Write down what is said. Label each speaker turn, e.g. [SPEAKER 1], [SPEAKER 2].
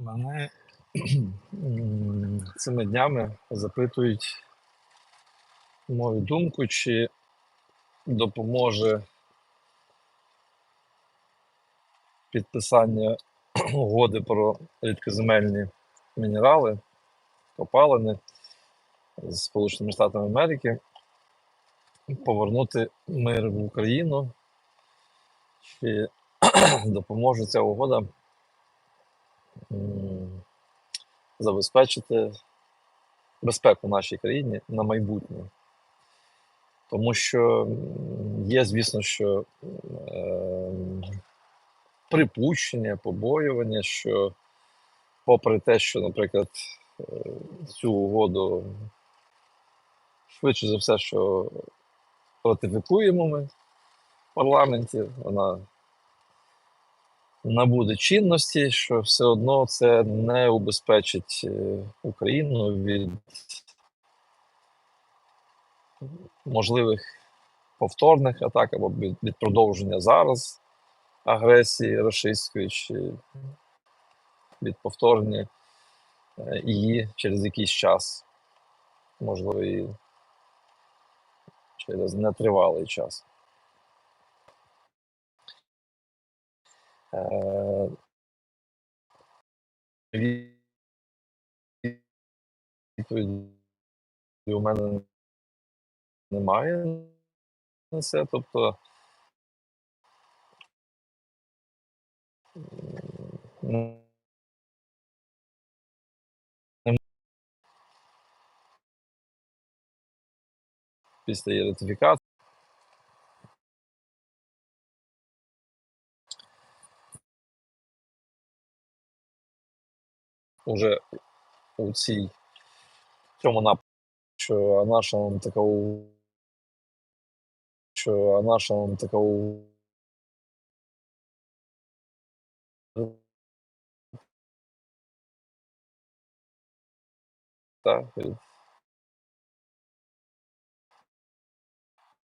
[SPEAKER 1] Мене цими днями запитують мою думку, чи допоможе підписання угоди про рідкоземельні мінерали, копалини з Сполученими Штатами Америки, повернути мир в Україну, чи допоможе ця угода забезпечити безпеку нашій країні на майбутнє. Тому що є, звісно, що е, припущення, побоювання, що, попри те, що, наприклад, е, цю угоду швидше за все, що ратифікуємо ми в парламенті, вона набуде чинності, що все одно це не убезпечить е, Україну від можливих повторних атак або від, продовження зараз агресії рашистської, чи від повторення е, її через якийсь час, можливо, і через нетривалий час. Відповіді у мене немає на це. Тобто після ратифікації. Уже у цій цьому напрямку, що наша така що наша така у- та, від